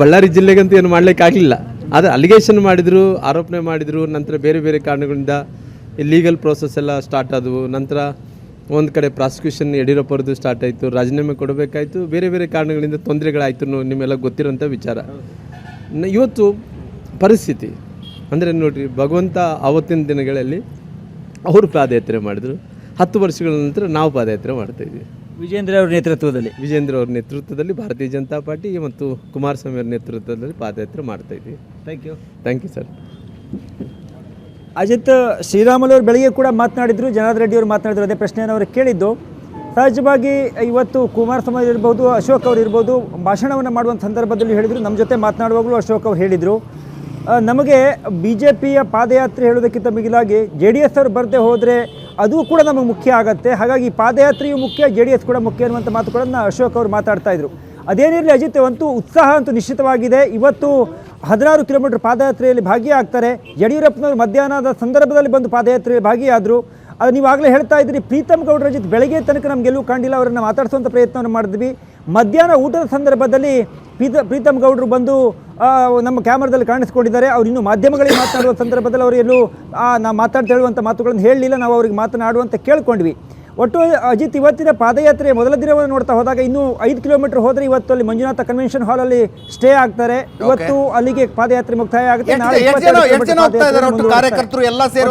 ಬಳ್ಳಾರಿ ಜಿಲ್ಲೆಗಂತೂ ಏನು ಮಾಡಲಿಕ್ಕಾಗಲಿಲ್ಲ ಆದರೆ ಅಲಿಗೇಷನ್ ಮಾಡಿದರು, ಆರೋಪಣೆ ಮಾಡಿದರು, ನಂತರ ಬೇರೆ ಬೇರೆ ಕಾರಣಗಳಿಂದ ಲೀಗಲ್ ಪ್ರೋಸೆಸ್ ಎಲ್ಲ ಸ್ಟಾರ್ಟ್ ಆದವು. ನಂತರ ಒಂದು ಕಡೆ ಪ್ರಾಸಿಕ್ಯೂಷನ್ ಯಡಿಯೂರಪ್ಪರದ್ದು ಸ್ಟಾರ್ಟ್ ಆಯಿತು. ರಾಜೀನಾಮೆ ಕೊಡಬೇಕಾಯಿತು. ಬೇರೆ ಬೇರೆ ಕಾರಣಗಳಿಂದ ತೊಂದರೆಗಳಾಯಿತು ನಿಮ್ಮೆಲ್ಲ ಗೊತ್ತಿರೋಂಥ ವಿಚಾರ. ಇವತ್ತು ಪರಿಸ್ಥಿತಿ, ಅಂದರೆ ನೋಡಿರಿ, ಭಗವಂತ ಆವತ್ತಿನ ದಿನಗಳಲ್ಲಿ ಅವರು ಪಾದಯಾತ್ರೆ ಮಾಡಿದರು. ಹತ್ತು ವರ್ಷಗಳ ನಂತರ ನಾವು ಪಾದಯಾತ್ರೆ ಮಾಡ್ತಾಯಿದ್ವಿ
ವಿಜೇಂದ್ರ ಅವರ ನೇತೃತ್ವದಲ್ಲಿ.
ವಿಜೇಂದ್ರ ಅವರ ನೇತೃತ್ವದಲ್ಲಿ ಭಾರತೀಯ ಜನತಾ ಪಾರ್ಟಿ ಮತ್ತು ಕುಮಾರಸ್ವಾಮಿ ಅವರ ನೇತೃತ್ವದಲ್ಲಿ ಪಾದಯಾತ್ರೆ ಮಾಡ್ತಾ ಇದ್ವಿ
thank you
thank you sir
Ajith Sriramulu ಅವರು ಬೆಳಿಗ್ಗೆ ಕೂಡ ಮಾತನಾಡಿದ್ರು ಜನಾರ್ದ ರೆಡ್ಡಿ ಅವರು ಮಾತನಾಡಿದ್ರು ಅದೇ ಪ್ರಶ್ನೆಯನ್ನು ಅವರು ಕೇಳಿದ್ದು. ಸಹಜವಾಗಿ ಇವತ್ತು ಕುಮಾರಸ್ವಾಮಿ ಇರ್ಬೋದು ಅಶೋಕ್ ಅವರು ಇರ್ಬೋದು ಭಾಷಣವನ್ನು ಮಾಡುವಂಥ ಸಂದರ್ಭದಲ್ಲಿ ಹೇಳಿದರು. ನಮ್ಮ ಜೊತೆ ಮಾತನಾಡುವಾಗಲೂ ಅಶೋಕ್ ಅವರು ಹೇಳಿದರು. ನಮಗೆ ಬಿ ಜೆ ಪಿಯ ಪಾದಯಾತ್ರೆ ಹೇಳೋದಕ್ಕಿಂತ ಮಿಗಿಲಾಗಿ ಜೆ ಡಿ ಎಸ್ ಅವರು ಬರದೆ ಹೋದರೆ ಅದು ಕೂಡ ನಮಗೆ ಮುಖ್ಯ ಆಗುತ್ತೆ. ಹಾಗಾಗಿ ಪಾದಯಾತ್ರೆಯು ಮುಖ್ಯ ಜೆ ಡಿ ಎಸ್ ಕೂಡ ಮುಖ್ಯ ಅನ್ನುವಂಥ ಮಾತುಗಳನ್ನು ಅಶೋಕ್ ಅವರು ಮಾತಾಡ್ತಾ ಇದ್ರು. ಅದೇನಿರಲಿ ಅಜಿತ್ ಅಂತೂ ಉತ್ಸಾಹ ಅಂತೂ ನಿಶ್ಚಿತವಾಗಿದೆ. ಇವತ್ತು ಹದಿನಾರು ಕಿಲೋಮೀಟರ್ ಪಾದಯಾತ್ರೆಯಲ್ಲಿ ಭಾಗಿಯಾಗ್ತಾರೆ. ಯಡಿಯೂರಪ್ಪನವರು ಮಧ್ಯಾಹ್ನದ ಸಂದರ್ಭದಲ್ಲಿ ಬಂದು ಪಾದಯಾತ್ರೆಯಲ್ಲಿ ಭಾಗಿಯಾದರು. ಅದು ನೀವಾಗಲೇ ಹೇಳ್ತಾ ಇದ್ದೀರಿ ಪ್ರೀತಮ್ ಗೌಡ್ರ, ಅಜಿತ್, ಬೆಳಗ್ಗೆ ತನಕ ನಮ್ಗೆ ಗೆಲುವು ಕಾಣಿಲ್ಲ ಅವರನ್ನು ಮಾತಾಡಿಸುವಂಥ ಪ್ರಯತ್ನವನ್ನು ಮಾಡಿದ್ವಿ. ಮಧ್ಯಾಹ್ನ ಊಟದ ಸಂದರ್ಭದಲ್ಲಿ ಪ್ರೀತ, ಪ್ರೀತಮ್ ಗೌಡರು ಬಂದು ನಮ್ಮ ಕ್ಯಾಮ್ರಾದಲ್ಲಿ ಕಾಣಿಸ್ಕೊಂಡಿದ್ದಾರೆ. ಅವ್ರು ಇನ್ನೂ ಮಾಧ್ಯಮಗಳಿಗೆ ಮಾತನಾಡುವ ಸಂದರ್ಭದಲ್ಲಿ ಅವರು ಎಲ್ಲೂ ಆ, ನಾ ಮಾತಾಡ್ತಾ ಹೇಳುವಂಥ ಮಾತುಗಳನ್ನು ಹೇಳಲಿಲ್ಲ ನಾವು ಅವ್ರಿಗೆ ಮಾತನಾಡುವಂತ ಕೇಳ್ಕೊಂಡ್ವಿ. ಒಟ್ಟು ಅಜಿತ್ ಇವತ್ತಿನ ಪಾದಯಾತ್ರೆ ಮೊದಲ ದಿನವನ್ನು ನೋಡ್ತಾ ಹೋದಾಗ ಇನ್ನೂ ಐದು ಕಿಲೋಮೀಟರ್ ಹೋದ್ರೆ ಇವತ್ತು ಅಲ್ಲಿ ಮಂಜುನಾಥ ಕನ್ವೆನ್ಷನ್ ಹಾಲ್ ಅಲ್ಲಿ ಸ್ಟೇ ಆಗ್ತಾರೆ. ಇವತ್ತು ಅಲ್ಲಿಗೆ ಪಾದಯಾತ್ರೆ ಮುಕ್ತಾಯ ಆಗುತ್ತೆ.
ಕಾರ್ಯಕರ್ತರು? ಎಲ್ಲ ಸೇರಿ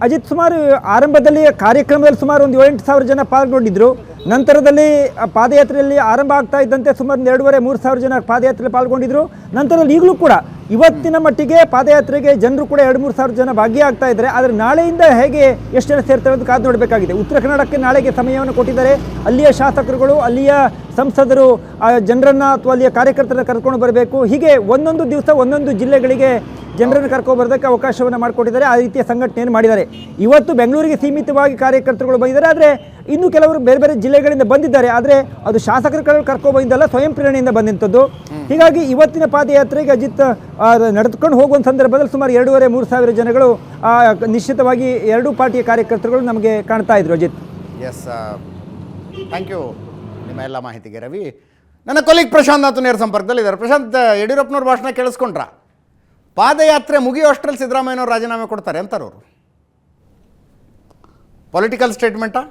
ಅಜಿತ್ ಸುಮಾರು ಆರಂಭದಲ್ಲಿ ಕಾರ್ಯಕ್ರಮದಲ್ಲಿ ಸುಮಾರು ಒಂದು ಎಂಟು ಸಾವಿರ ಜನ ಪಾಲ್ಗೊಂಡಿದ್ರು. ನಂತರದಲ್ಲಿ ಪಾದಯಾತ್ರೆಯಲ್ಲಿ ಆರಂಭ ಆಗ್ತಾ ಇದ್ದಂತೆ ಸುಮಾರು ಎರಡೂವರೆ, ಮೂರು ಸಾವಿರ ಜನ ಪಾದಯಾತ್ರೆಯಲ್ಲಿ ಪಾಲ್ಗೊಂಡಿದ್ರು. ನಂತರದಲ್ಲಿ ಈಗಲೂ ಕೂಡ ಇವತ್ತಿನ ಮಟ್ಟಿಗೆ ಪಾದಯಾತ್ರೆಗೆ ಜನರು ಕೂಡ ಎರಡು, ಮೂರು ಸಾವಿರ ಜನ ಭಾಗಿಯಾಗ್ತಾ ಇದ್ದಾರೆ. ಆದರೆ ನಾಳೆಯಿಂದ ಹೇಗೆ ಎಷ್ಟು ಜನ ಸೇರ್ತಾರೆ ಅಂತ ಕಾದು ನೋಡಬೇಕಾಗಿದೆ. ಉತ್ತರ ಕನ್ನಡಕ್ಕೆ ನಾಳೆಗೆ ಸಮಯವನ್ನು ಕೊಟ್ಟಿದ್ದಾರೆ. ಅಲ್ಲಿಯ ಶಾಸಕರುಗಳು, ಅಲ್ಲಿಯ ಸಂಸದರು, ಆ, ಜನರನ್ನು ಅಥವಾ ಅಲ್ಲಿಯ ಕಾರ್ಯಕರ್ತರನ್ನು ಕರ್ಕೊಂಡು ಬರಬೇಕು. ಹೀಗೆ ಒಂದೊಂದು ದಿವಸ ಒಂದೊಂದು ಜಿಲ್ಲೆಗಳಿಗೆ ಜನರನ್ನು ಕರ್ಕೊಂಡು ಬರೋದಕ್ಕೆ ಅವಕಾಶವನ್ನು ಮಾಡಿಕೊಟ್ಟಿದ್ದಾರೆ. ಆ ರೀತಿಯ ಸಂಘಟನೆಯನ್ನು ಮಾಡಿದ್ದಾರೆ. ಇವತ್ತು ಬೆಂಗಳೂರಿಗೆ ಸೀಮಿತವಾಗಿ ಕಾರ್ಯಕರ್ತರುಗಳು ಬಂದಿದ್ದಾರೆ. ಆದರೆ ಇನ್ನು ಕೆಲವರು ಬೇರೆ ಬೇರೆ ಜಿಲ್ಲೆಗಳಿಂದ ಬಂದಿದ್ದಾರೆ ಆದರೆ ಅದು ಶಾಸಕರ ಕಡೆ ಕರ್ಕೊಂಡು ಬಂದಿದ್ದಲ್ಲ ಸ್ವಯಂ ಪ್ರೇರಣೆಯಿಂದ ಬಂದಂಥದ್ದು. ಹೀಗಾಗಿ ಇವತ್ತಿನ ಪಾದಯಾತ್ರೆಗೆ ಅಜಿತ್ ನಡೆದುಕೊಂಡು ಹೋಗುವ ಸಂದರ್ಭದಲ್ಲಿ ಸುಮಾರು ಎರಡೂವರೆ ಮೂರು ಸಾವಿರ ಜನಗಳು ನಿಶ್ಚಿತವಾಗಿ ಎರಡೂ ಪಾರ್ಟಿಯ ಕಾರ್ಯಕರ್ತರುಗಳು ನಮಗೆ ಕಾಣ್ತಾ ಇದ್ರು ಅಜಿತ್.
ಎಸ್ ಥ್ಯಾಂಕ್ ಯು ನಿಮ್ಮ ಎಲ್ಲ ಮಾಹಿತಿಗೆ ರವಿ. ನನ್ನ ಕೊಲಿಗ್ ಪ್ರಶಾಂತ್ ಅಂತ ನೇರ ಸಂಪರ್ಕದಲ್ಲಿ ಇದ್ದಾರೆ. ಪ್ರಶಾಂತ್ ಯಡಿಯೂರಪ್ಪನವ್ರ ಭಾಷಣ ಕೇಳಿಸ್ಕೊಂಡ್ರ? ಪಾದಯಾತ್ರೆ ಮುಗಿಯೋಷ್ಟರಲ್ಲಿ ಸಿದ್ದರಾಮಯ್ಯನವ್ರು ರಾಜೀನಾಮೆ ಕೊಡ್ತಾರೆ ಅಂತಾರೆ ಅವರು ಪೊಲಿಟಿಕಲ್ ಸ್ಟೇಟ್ಮೆಂಟಾ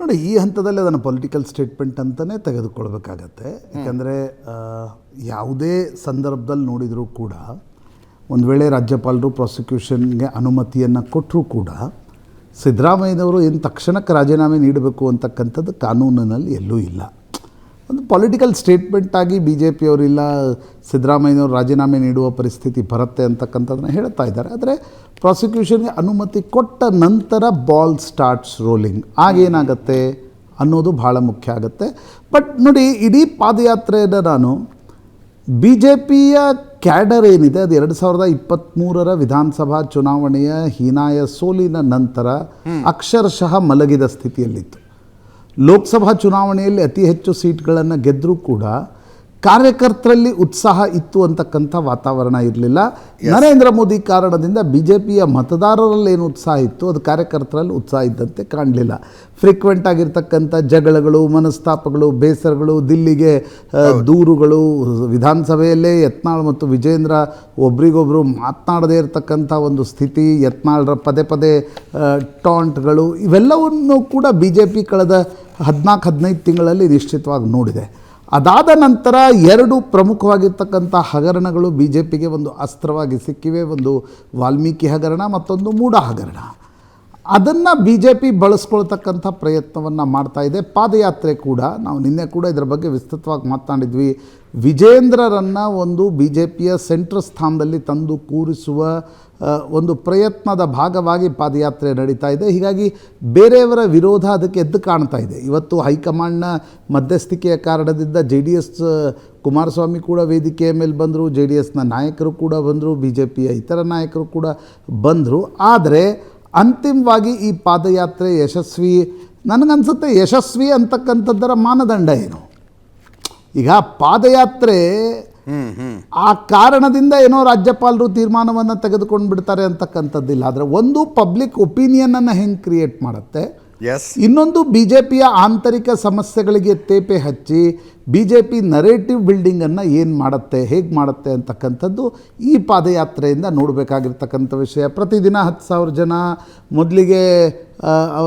ನೋಡಿ, ಈ ಹಂತದಲ್ಲಿ ಅದನ್ನು ಪೊಲಿಟಿಕಲ್ ಸ್ಟೇಟ್ಮೆಂಟ್ ಅಂತಲೇ ತೆಗೆದುಕೊಳ್ಬೇಕಾಗತ್ತೆ. ಯಾಕಂದರೆ ಯಾವುದೇ ಸಂದರ್ಭದಲ್ಲಿ ನೋಡಿದರೂ ಕೂಡ, ಒಂದು ವೇಳೆ ರಾಜ್ಯಪಾಲರು ಪ್ರಾಸಿಕ್ಯೂಷನ್ಗೆ ಅನುಮತಿಯನ್ನು ಕೊಟ್ಟರೂ ಕೂಡ, ಸಿದ್ದರಾಮಯ್ಯನವರು ಏನು ತಕ್ಷಣಕ್ಕೆ ರಾಜೀನಾಮೆ ನೀಡಬೇಕು ಅಂತಕ್ಕಂಥದ್ದು ಕಾನೂನಿನಲ್ಲಿ ಎಲ್ಲೂ ಇಲ್ಲ. ಒಂದು ಪೊಲಿಟಿಕಲ್ ಸ್ಟೇಟ್ಮೆಂಟಾಗಿ ಬಿ ಜೆ ಪಿಯವರಿಲ್ಲ ಸಿದ್ದರಾಮಯ್ಯನವರು ರಾಜೀನಾಮೆ ನೀಡುವ ಪರಿಸ್ಥಿತಿ ಬರುತ್ತೆ ಅಂತಕ್ಕಂಥದ್ದನ್ನ ಹೇಳ್ತಾ ಇದ್ದಾರೆ. ಆದರೆ ಪ್ರಾಸಿಕ್ಯೂಷನ್ಗೆ ಅನುಮತಿ ಕೊಟ್ಟ ನಂತರ ಬಾಲ್ ಸ್ಟಾರ್ಟ್ಸ್ ರೋಲಿಂಗ್ ಆಗೇನಾಗತ್ತೆ ಅನ್ನೋದು ಭಾಳ ಮುಖ್ಯ ಆಗುತ್ತೆ. ಬಟ್ ನೋಡಿ ಇಡೀ ಪಾದಯಾತ್ರೆಯನ್ನು ನಾನು ಬಿ ಜೆ ಪಿಯ ಕ್ಯಾಡರ್ ಏನಿದೆ ಅದು ಎರಡು ಸಾವಿರದ ಇಪ್ಪತ್ತ್ಮೂರರ ವಿಧಾನಸಭಾ ಚುನಾವಣೆಯ ಹೀನಾಯ ಸೋಲಿನ ನಂತರ ಅಕ್ಷರಶಃ ಮಲಗಿದ ಸ್ಥಿತಿಯಲ್ಲಿತ್ತು. ಲೋಕಸಭಾ ಚುನಾವಣೆಯಲ್ಲಿ ಅತಿ ಹೆಚ್ಚು ಸೀಟ್ಗಳನ್ನು ಗೆದ್ದರೂ ಕೂಡ ಕಾರ್ಯಕರ್ತರಲ್ಲಿ ಉತ್ಸಾಹ ಇತ್ತು ಅಂತಕ್ಕಂಥ ವಾತಾವರಣ ಇರಲಿಲ್ಲ. ನರೇಂದ್ರ ಮೋದಿ ಕಾರಣದಿಂದ ಬಿ ಜೆ ಪಿಯ ಮತದಾರರಲ್ಲಿ ಏನು ಉತ್ಸಾಹ ಇತ್ತು ಅದು ಕಾರ್ಯಕರ್ತರಲ್ಲಿ ಉತ್ಸಾಹ ಇದ್ದಂತೆ ಕಾಣಲಿಲ್ಲ. ಫ್ರೀಕ್ವೆಂಟ್ ಆಗಿರ್ತಕ್ಕಂಥ ಜಗಳಗಳು ಮನಸ್ತಾಪಗಳು ಬೇಸರಗಳು ದಿಲ್ಲಿಗೆ ದೂರುಗಳು ವಿಧಾನಸಭೆಯಲ್ಲೇ ಯತ್ನಾಳ್ ಮತ್ತು ವಿಜೇಂದ್ರ ಒಬ್ರಿಗೊಬ್ಬರು ಮಾತನಾಡದೇ ಇರತಕ್ಕಂಥ ಒಂದು ಸ್ಥಿತಿ ಯತ್ನಾಳ್ರ ಪದೇ ಪದೇ ಟಾಂಟ್ಗಳು ಇವೆಲ್ಲವನ್ನು ಕೂಡ ಬಿ ಜೆ ಪಿ ಕಳೆದ ಹದಿನಾಲ್ಕು ಹದಿನೈದು ತಿಂಗಳಲ್ಲಿ ನಿಶ್ಚಿತವಾಗಿ ನೋಡಿದೆ. ಅದಾದ ನಂತರ ಎರಡು ಪ್ರಮುಖವಾಗಿರ್ತಕ್ಕಂಥ ಹಗರಣಗಳು ಬಿ ಜೆ ಪಿಗೆ ಒಂದು ಅಸ್ತ್ರವಾಗಿ ಸಿಕ್ಕಿವೆ, ಒಂದು ವಾಲ್ಮೀಕಿ ಹಗರಣ, ಮತ್ತೊಂದು ಮೂಢ ಹಗರಣ. ಅದನ್ನು ಬಿ ಜೆ ಪಿ ಬಳಸ್ಕೊಳ್ತಕ್ಕಂಥ ಪ್ರಯತ್ನವನ್ನು ಮಾಡ್ತಾ ಇದೆ. ಪಾದಯಾತ್ರೆ ಕೂಡ, ನಾವು ನಿನ್ನೆ ಕೂಡ ಇದರ ಬಗ್ಗೆ ವಿಸ್ತೃತವಾಗಿ ಮಾತನಾಡಿದ್ವಿ. ವಿಜೇಂದ್ರರನ್ನು ಒಂದು ಬಿ ಜೆ ಪಿಯ ಸೆಂಟ್ರ್ ಸ್ಥಾನದಲ್ಲಿ ತಂದು ಕೂರಿಸುವ ಒಂದು ಪ್ರಯತ್ನದ ಭಾಗವಾಗಿ ಪಾದಯಾತ್ರೆ ನಡೀತಾ ಇದೆ. ಹೀಗಾಗಿ ಬೇರೆಯವರ ವಿರೋಧ ಅದಕ್ಕೆ ಎದ್ದು ಕಾಣ್ತಾ ಇದೆ. ಇವತ್ತು ಹೈಕಮಾಂಡ್ನ ಮಧ್ಯಸ್ಥಿಕೆಯ ಕಾರಣದಿಂದ ಜೆ ಡಿ ಎಸ್ ಕುಮಾರಸ್ವಾಮಿ ಕೂಡ ವೇದಿಕೆಯ ಮೇಲೆ ಬಂದರು ಜೆ ಡಿ ಎಸ್ನ ನಾಯಕರು ಕೂಡ ಬಂದರು ಬಿ ಜೆ ಪಿಯ ಇತರ ನಾಯಕರು ಕೂಡ ಬಂದರು. ಆದರೆ ಅಂತಿಮವಾಗಿ ಈ ಪಾದಯಾತ್ರೆ ಯಶಸ್ವಿ ನನಗನ್ಸುತ್ತೆ ಯಶಸ್ವಿ ಅಂತಕ್ಕಂಥದ್ದರ ಮಾನದಂಡ ಏನು? ಈಗ ಪಾದಯಾತ್ರೆ ಆ ಕಾರಣದಿಂದ ಏನೋ ರಾಜ್ಯಪಾಲರು ತೀರ್ಮಾನವನ್ನು ತೆಗೆದುಕೊಂಡು ಬಿಡ್ತಾರೆ ಅಂತಕ್ಕಂಥದ್ದಿಲ್ಲ. ಆದರೆ ಒಂದು ಪಬ್ಲಿಕ್ ಒಪಿನಿಯನನ್ನು ಹೆಂಗೆ ಕ್ರಿಯೇಟ್ ಮಾಡುತ್ತೆ? ಇನ್ನೊಂದು ಬಿ ಜೆ ಪಿಯ ಆಂತರಿಕ ಸಮಸ್ಯೆಗಳಿಗೆ ತೇಪೆ ಹಚ್ಚಿ ಬಿ ಜೆ ಪಿ ನರೇಟಿವ್ ಬಿಲ್ಡಿಂಗನ್ನು ಏನು ಮಾಡುತ್ತೆ, ಹೇಗೆ ಮಾಡುತ್ತೆ ಅಂತಕ್ಕಂಥದ್ದು ಈ ಪಾದಯಾತ್ರೆಯಿಂದ ನೋಡಬೇಕಾಗಿರ್ತಕ್ಕಂಥ ವಿಷಯ. ಪ್ರತಿದಿನ ಹತ್ತು ಸಾವಿರ ಜನ ಮೊದಲಿಗೆ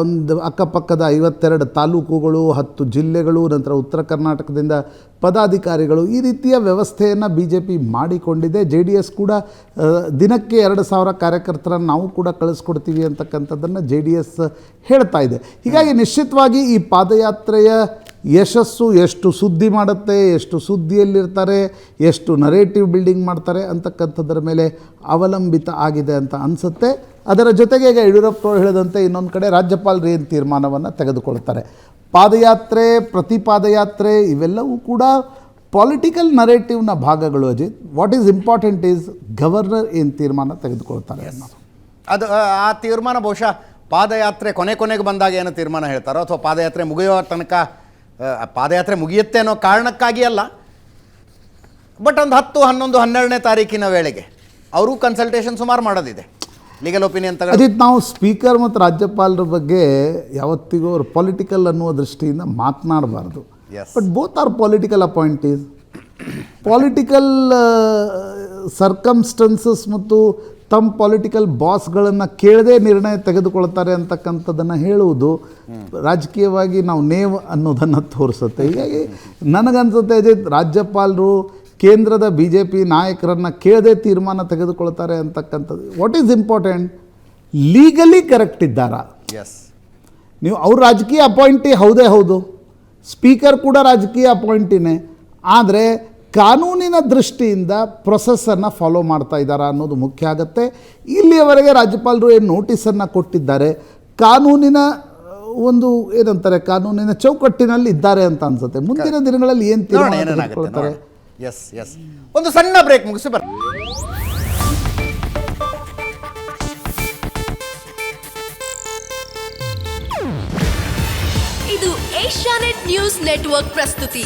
ಒಂದು ಅಕ್ಕಪಕ್ಕದ ಐವತ್ತೆರಡು ತಾಲೂಕುಗಳು, ಹತ್ತು ಜಿಲ್ಲೆಗಳು, ನಂತರ ಉತ್ತರ ಕರ್ನಾಟಕದಿಂದ ಪದಾಧಿಕಾರಿಗಳು ಈ ರೀತಿಯ ವ್ಯವಸ್ಥೆಯನ್ನು ಬಿ ಜೆ ಪಿ ಮಾಡಿಕೊಂಡಿದೆ. ಜೆ ಡಿ ಎಸ್ ಕೂಡ ದಿನಕ್ಕೆ ಎರಡು ಸಾವಿರ ಕಾರ್ಯಕರ್ತರನ್ನು ನಾವು ಕೂಡ ಕಳಿಸ್ಕೊಡ್ತೀವಿ ಅಂತಕ್ಕಂಥದ್ದನ್ನು ಜೆ ಡಿ ಎಸ್ ಹೇಳ್ತಾ ಇದೆ. ಹೀಗಾಗಿ ನಿಶ್ಚಿತವಾಗಿ ಈ ಪಾದಯಾತ್ರೆಯ ಯಶಸ್ಸು ಎಷ್ಟು ಸುದ್ದಿ ಮಾಡುತ್ತೆ ಎಷ್ಟು ಸುದ್ದಿಯಲ್ಲಿರ್ತಾರೆ ಎಷ್ಟು ನರೇಟಿವ್ ಬಿಲ್ಡಿಂಗ್ ಮಾಡ್ತಾರೆ ಅಂತಕ್ಕಂಥದ್ರ ಮೇಲೆ ಅವಲಂಬಿತ ಆಗಿದೆ ಅಂತ ಅನಿಸುತ್ತೆ. ಅದರ ಜೊತೆಗೆ ಈಗ ಯಡಿಯೂರಪ್ಪ ಅವರು ಹೇಳಿದಂತೆ ಇನ್ನೊಂದು ಕಡೆ ರಾಜ್ಯಪಾಲರು ಏನು ತೀರ್ಮಾನವನ್ನು ತೆಗೆದುಕೊಳ್ತಾರೆ. ಪಾದಯಾತ್ರೆ ಪ್ರತಿ ಪಾದಯಾತ್ರೆ ಇವೆಲ್ಲವೂ ಕೂಡ ಪಾಲಿಟಿಕಲ್ ನರೇಟಿವ್ನ ಭಾಗಗಳು Ajith what is important is governor ಏನು ತೀರ್ಮಾನ ತೆಗೆದುಕೊಳ್ತಾರೆ ಅನ್ನೋದು.
ಅದು ಆ, ತೀರ್ಮಾನ ಬಹುಶಃ ಪಾದಯಾತ್ರೆ ಕೊನೆ ಕೊನೆಗೆ ಬಂದಾಗ ಏನು ತೀರ್ಮಾನ ಹೇಳ್ತಾರೋ ಅಥವಾ ಪಾದಯಾತ್ರೆ ಮುಗಿಯೋ ತನಕ ಪಾದಯಾತ್ರೆ ಮುಗಿಯುತ್ತೆ ಅನ್ನೋ ಕಾರಣಕ್ಕಾಗಿ ಅಲ್ಲ. ಬಟ್ ಒಂದು ಹತ್ತು ಹನ್ನೊಂದು ಹನ್ನೆರಡನೇ ತಾರೀಕಿನ ವೇಳೆಗೆ ಅವರು ಕನ್ಸಲ್ಟೇಷನ್ ಸುಮಾರು ಮಾಡೋದಿದೆ. ಲೀಗಲ್ ಒಪಿನಿಯನ್ ತಗೊಂಡು
ಅದಿತ್ ನಾವು ಸ್ಪೀಕರ್ ಮತ್ತು ರಾಜ್ಯಪಾಲರ ಬಗ್ಗೆ ಯಾವತ್ತಿಗೂ ಅವ್ರು ಪೊಲಿಟಿಕಲ್ ಅನ್ನುವ ದೃಷ್ಟಿಯಿಂದ ಮಾತನಾಡಬಾರ್ದು. But both are political appointees political circumstances ಮತ್ತು ತಮ್ಮ ಪೊಲಿಟಿಕಲ್ ಬಾಸ್ಗಳನ್ನು ಕೇಳದೆ ನಿರ್ಣಯ ತೆಗೆದುಕೊಳ್ತಾರೆ ಅಂತಕ್ಕಂಥದ್ದನ್ನು ಹೇಳುವುದು ರಾಜಕೀಯವಾಗಿ ನಾವು ನೇವ್ ಅನ್ನೋದನ್ನು ತೋರಿಸುತ್ತೆ. ಹೀಗಾಗಿ ನನಗನ್ಸುತ್ತೆ ಅಜಿತ್ ರಾಜ್ಯಪಾಲರು ಕೇಂದ್ರದ ಬಿ ಜೆ ಪಿ ನಾಯಕರನ್ನು ಕೇಳದೆ ತೀರ್ಮಾನ ತೆಗೆದುಕೊಳ್ತಾರೆ ಅಂತಕ್ಕಂಥದ್ದು. What is important legally correct ಇದ್ದಾರಾ?
ಎಸ್
ನೀವು ಅವ್ರ ರಾಜಕೀಯ ಅಪಾಯಿಂಟಿ ಹೌದೇ ಹೌದು. ಸ್ಪೀಕರ್ ಕೂಡ ರಾಜಕೀಯ ಅಪಾಯಿಂಟಿನೇ ಆದರೆ ಕಾನೂನಿನ ದೃಷ್ಟಿಯಿಂದ ಪ್ರೊಸೆಸ್ಸನ್ನು ಫಾಲೋ ಮಾಡ್ತಾ ಇದ್ದಾರಾ ಅನ್ನೋದು ಮುಖ್ಯ ಆಗುತ್ತೆ. ಇಲ್ಲಿಯವರೆಗೆ ರಾಜ್ಯಪಾಲರು ಏನು ನೋಟಿಸನ್ನು ಕೊಟ್ಟಿದ್ದಾರೆ ಕಾನೂನಿನ ಒಂದು ಏನಂತಾರೆ ಕಾನೂನಿನ ಚೌಕಟ್ಟಿನಲ್ಲಿ ಇದ್ದಾರೆ ಅಂತ ಅನ್ಸುತ್ತೆ. ಮುಂದಿನ ದಿನಗಳಲ್ಲಿ ಏನು ತೀರ್ಮಾನ
ಎಸ್ ಎಸ್ ಒಂದು ಸಣ್ಣ ಬ್ರೇಕ್ ಮುಗಿಸಿ ಬರ
ಇದು ಏಷ್ಯಾನೆಟ್ ನ್ಯೂಸ್ ನೆಟ್ವರ್ಕ್ ಪ್ರಸ್ತುತಿ.